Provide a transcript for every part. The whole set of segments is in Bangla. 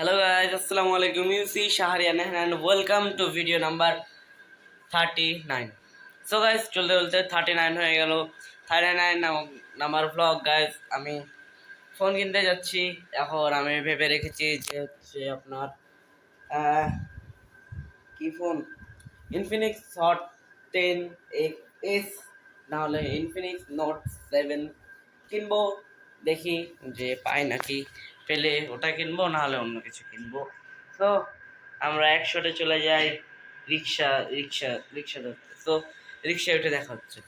Hello guys, Assalamu alaikum. You see Shahriyan and welcome to video number 39. So guys, চলতে চলতে 39 হয়ে গেল 39 নাম- নাম্বার ব্লগ গাইজ আমি ফোন কিনতে যাচ্ছি এখন আমি ভেবে রেখেছি যে হচ্ছে আপনার কি phone Infinix Hot ten S নাহলে ইনফিনিক্স নোট সেভেন কিনবো দেখি যে পাই নাকি। পেলে ওটা কিনবো না হলে অন্য কিছু কিনবো। তো আমরা একশোটে চলে যাই রিক্সা রিক্সা রিক্সা ধরতে। তো রিক্সা উঠে দেখা হচ্ছে।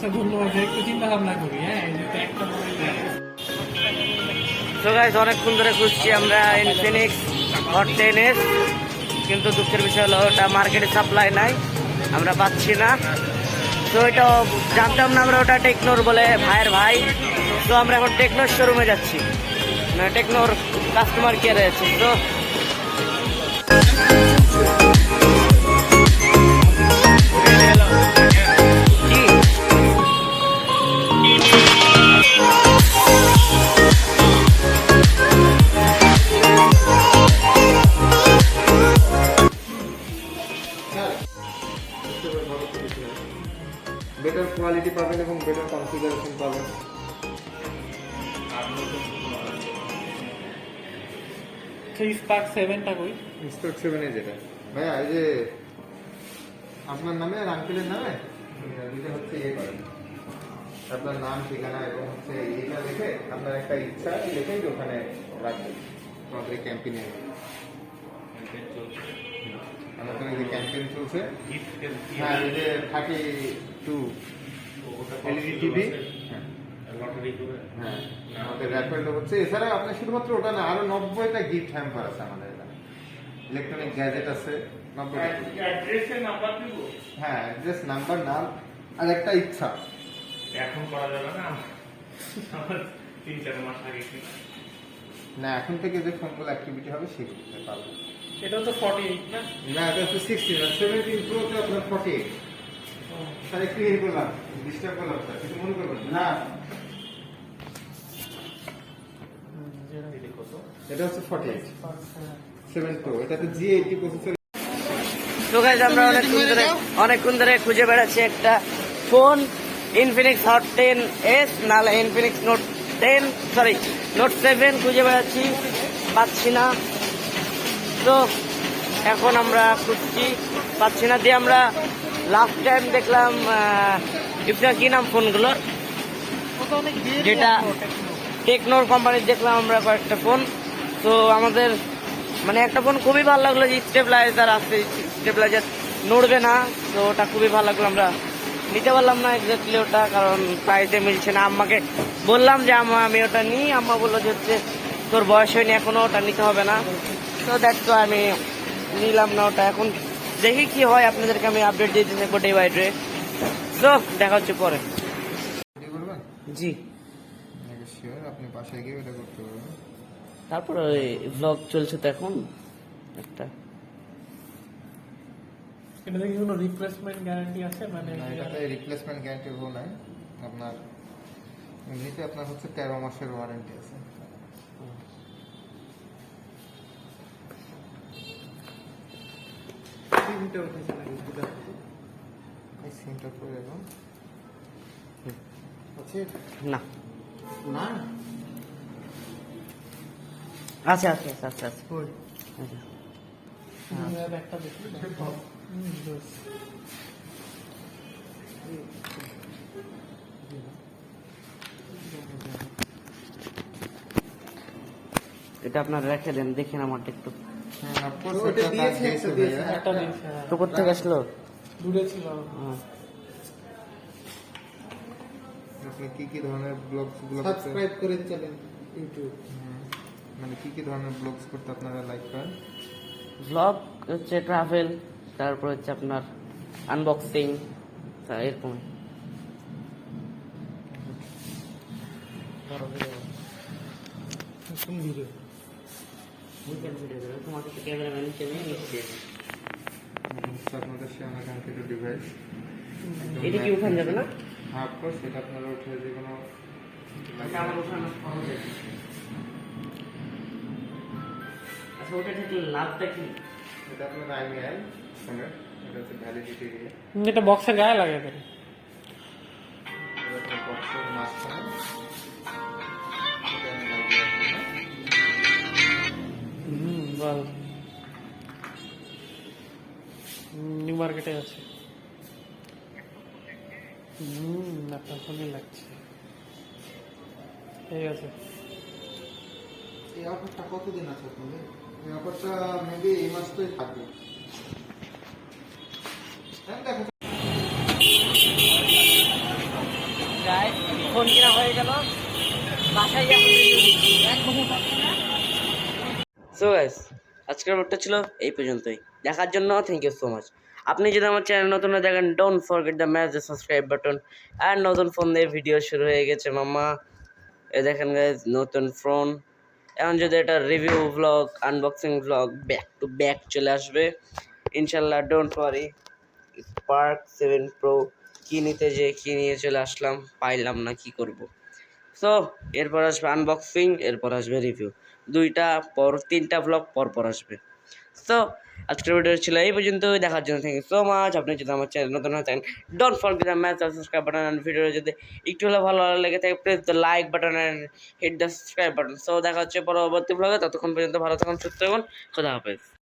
আচ্ছা ধন্যবাদ একটু চিন্তা ভাবনা করি হ্যাঁ অনেকক্ষণ ধরে খুঁজছি আমরা ইনফিনিক্স হট টেনিস কিন্তু দুঃখের বিষয় হলো ওটা মার্কেটে সাপ্লাই নাই, আমরা পাচ্ছি না। তো এটা জানতাম না আমরা ওটা টেকনোর বলে ভাইয়ের ভাই। তো আমরা এখন টেকনোর শোরুমে যাচ্ছি। টেকনোর কাস্টমার কেয়ারে আছি। তো সেই স্পার্ক সেভেনটা কই? স্টক সেভেনে যেটা। ভাইয়া এই যে আপনার নামে আর আঙ্কেলের নামে? দুটো হচ্ছে ইয়ে করেন আপনার নাম ঠিকানা এবং হচ্ছে ইয়েটা লিখে আপনার একটা ইচ্ছা লিখেই ওখানে রাখবেন। আমাদের ক্যাম্পেইনে আমাদের যে ক্যাম্পেইন চলছে। হ্যাঁ এই যে থার্টি টু এলইডি টিভি হ্যাঁ। আমাদের র্যাপেলটা হচ্ছে এছাড়া আপনার শুধুমাত্র ওটা না আরও নব্বইটা গিফট হ্যাম্পার আছে আমাদের এখানে। ইলেকট্রনিক গ্যাজেট আছে হ্যাঁ অ্যাড্রেস নাম্বার নাম আর একটা ইচ্ছা। এখন করা যাবে না? তিন চার মাস আগে না এখন থেকে যে ফোনগুলো অ্যাক্টিভিটি হবে সেগুলো পাবো এটা তো ফর্টি এইট না? না এটা হচ্ছে সিক্সটিন আর সেভেন্টিন প্রোতে আপনার ফর্টি এইট স্যার একটু ইয়ে করলাম ডিস্টার্ব করলাম স্যার কিছু মনে করবেন না। এটা হচ্ছে ফর্টি এইট সেভেন প্রো এটাতে জি এইটি প্রসেসর তো গাইজ আমরা অনেকক্ষণ ধরে অনেকক্ষণ ধরে খুঁজে বেড়াচ্ছি একটা phone Infinix Hot ten S নাহলে Infinix Note ten sorry Note seven খুঁজে বেড়াচ্ছি পাচ্ছি না। তো এখন আমরা খুঁজছি পাচ্ছি না। দিয়ে আমরা লাস্ট টাইম দেখলাম ইফটা কি নাম ফোনগুলোর যেটা টেকনোর কোম্পানির দেখলাম আমরা কয়েকটা ফোন তো আমাদের মানে একটা ফোন খুবই ভালো লাগল যে স্টেবিলাইজার আছে স্টেবিলাইজার নড়বে না তো ওটা খুবই ভালো লাগল আমরা নিতে পারলাম না এক্স্যাক্টলি ওটা কারণ প্রাইসে মিলছে না। আম্মাকে বললাম যে আম্মা আমি ওটা নিই। আম্মা বলল যে হচ্ছে তোর বয়স হয়নি এখনও ওটা নিতে হবে না। তো দেখ তো আমি নিলাম না ওটা। এখন দেখি কি হয় আপনাদেরকে আমি আপডেট দিয়ে দিতে ডে বাই ডে তো দেখা হচ্ছে পরে। জি। আপনি বাসায় গিয়ে এটা করতে পারবেন। তারপরে ব্লগ চলছে তো এখন একটা। দেখি কোনো রিপ্লেসমেন্ট গ্যারান্টি আছে? মানে এটাতে রিপ্লেসমেন্ট গ্যারান্টি হলো নাই। আপনার এমনিতে আপনার হচ্ছে তেরো মাসের ওয়ারেন্টি আছে। এই সিমটা করে এখন আছে না। না? আচ্ছা আচ্ছা। আচ্ছা আচ্ছা আচ্ছা। এটা আপনার রেখে দেন দেখেন আমারটা একটু। হ্যাঁ দিয়েছে হ্যাঁ। তো কোথেকে আসলো? দূরে ছিল। হ্যাঁ। আপনি কি কি ধরনের ব্লগ সাবস্ক্রাইব করে চলেন ইউটিউব মানে কি কি ধরনের ব্লগস করতে আপনারা লাইক করেন? ব্লগ হচ্ছে ট্রাভেল তারপর হচ্ছে আপনার আনবক্সিং এরকম। আপনাদের সে আমার কাঙ্ক্ষিত ডিভাইস এটা কি ওখানে যাবে না? হ্যাঁ অফকোর্স আপনারা উঠে যে কোনো আমার সহজ। আচ্ছা ওটা থাকলে লাভটা কি? এটা আপনার আইমিআই ফোনের এটা হচ্ছে ভ্যালিডিটি দিয়ে। এটা বক্সের গায়ে লাগে বক্সের মাঝখানে। হুম বল। নিউ মার্কেটে আছে। হুম আপনার ফোনে লাগছে। ঠিক আছে। এই অফারটা কতদিন আছে আপনাদের? এই মেবি এই মাসটাই থাকবে। হ্যাঁ ফোন কিনা হয়ে গেল। বাসায় সো গাইস আজকের ব্লগটা ছিল এই পর্যন্তই। দেখার জন্য থ্যাংক ইউ সো মাচ আপনি যদি আমার চ্যানেল নতুন হয়ে দেখেন don't forget the smash the subscribe button আর নতুন ফোন দিয়ে ভিডিও শুরু হয়ে গেছে মামা এ দেখেন গাইজ নতুন ফোন এখন যদি এটা review vlog unboxing vlog back to back চলে আসবে, ইনশাল্লাহ don't worry Spark seven Pro কী নিতে যে কী নিয়ে চলে আসলাম, পাইলাম না কি করব। সো এরপর আসবে আনবক্সিং এরপর আসবে রিভিউ দুইটা পর তিনটা ব্লগ পর পর আসবে। সো আজকের ভিডিও ছিল এই পর্যন্ত দেখার জন্য থ্যাংক ইউ সো মাচ আপনি যদি আমার চ্যানেল নতুন হয়ে থাকেন don't forget the smash subscribe button and video যদি একটু হলে ভালো লেগে থাকে press the like button and hit the subscribe button so দেখা হচ্ছে পরবর্তী ভ্লগে ততক্ষণ পর্যন্ত ভালো থাকুন, সুস্থ থাকুন। খোদা হাফেজ।